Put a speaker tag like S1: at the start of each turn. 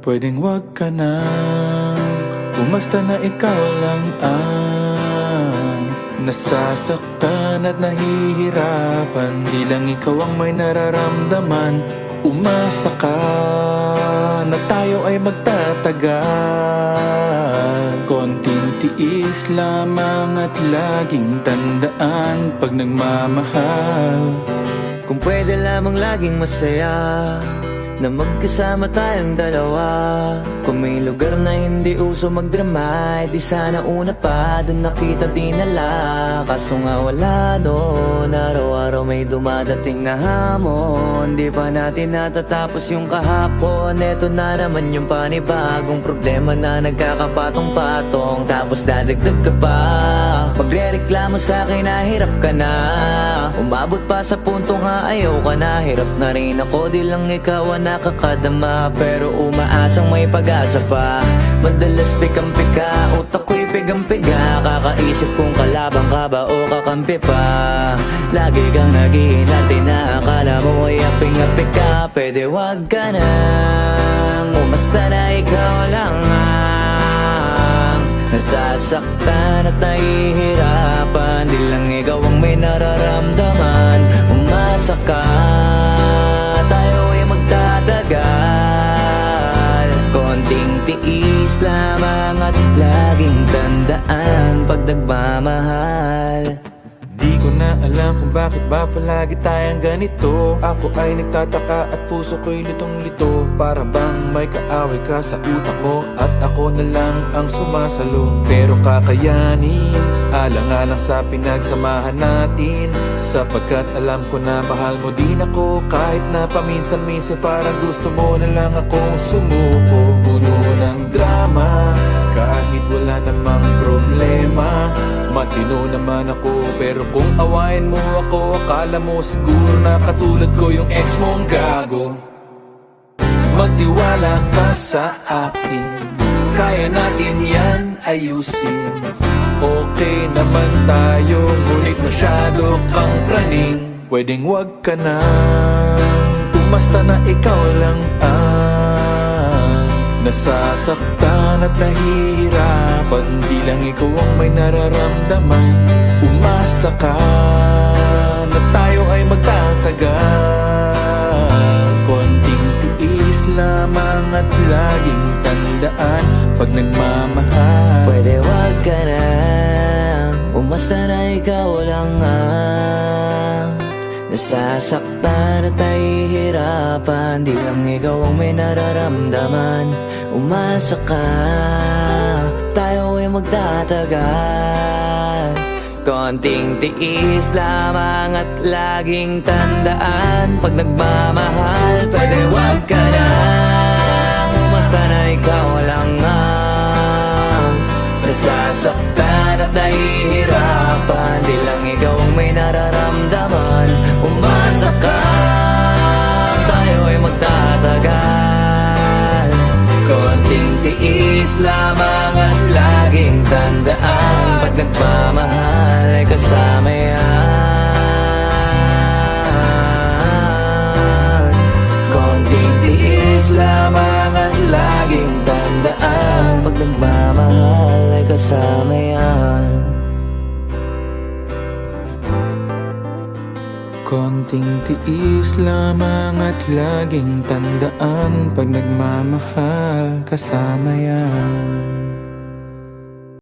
S1: Pwedeng wag ka na Umasta na ikaw lang ang Nasasaktan at nahihirapan. Di lang ikaw ang may nararamdaman Umasa ka na tayo ay magtatagal Konting tiis lamang at laging tandaan Pag nagmamahal.
S2: Kung pwede lamang laging masaya Na magkasama tayong dalawa. Kung may lugar na hindi uso magdrama Di sana una pa Doon nakita dinala Kaso nga wala doon Araw-araw may dumadating na hamon. Di pa natin natatapos yung kahapon. Eto na naman yung panibagong problema na nagkakapatong-patong. Tapos dadagdag ka pa. Magre-reklamo sa akin na hirap ka na Umabot pa sa punto nga ayaw ka na. Hirap na rin ako di lang ikaw ang nakakadama. Pero umaasang may pag-asa pa. Madalas pikang-pika Utak ko'y pigang-piga. Kakaisip kung kalabang ka ba o kakampi pa. Lagi kang naghihinati na Akala mo ay aping-api ka Pwede wag ka nang Umasta na ikaw lang. ang Nasasaktan at nahihirapan. Di lang ikaw ang may nararamdaman. Umasa ka Tayo ay magtatagal. Konting tiis lamang at laging tandaan Pag nagmamahal
S1: alam kung bakit ba palagi tayong ganito? Ako ay nagtataka at puso ko'y litong-lito. Para bang may kaaway ka sa utak mo At ako na lang ang sumasalo. Pero kakayanin Alang-alang sa pinagsamahan natin. Sapagkat alam ko na mahal mo din ako. Kahit na paminsan-minsan parang gusto mo na lang akong sumuko. Puno ng drama kahit wala namang problema Matino naman ako Pero kung awayin mo ako Akala mo siguro na katulad ko Yung ex mong gago. Magtiwala ka sa akin Kaya natin yan ayusin. Okay naman tayo Ngunit masyado kang praning. Pwedeng wag ka na. Umasta na ikaw lang ang Nasasaktan at nahihirapan Di lang ikaw ang may nararamdaman. Umasa ka na tayo ay magtatagal. Konting tiis lamang at laging tandaan Pag nagmamahal.
S2: Pwede wag ka na. Umasta na ikaw lang ang Nasasaktan at nahihirapan Di lang ikaw ang may nararamdaman. Umasa ka Tayo ay magtatagal. Konting tiis lamang at laging tandaan Pag nagmamahal Pwede wag ka na. Umasta na ikaw lang ang Nasasaktan at nahihirapan Di lang ikaw ang may nararamdaman lamang at laging tandaan Pag nagmamahal ay kasama yan. Konting tiis lamang at laging tandaan Pag nagmamahal ay kasama yan
S1: Konting tiis lamang at laging tandaan Pag nagmamahal kasama yan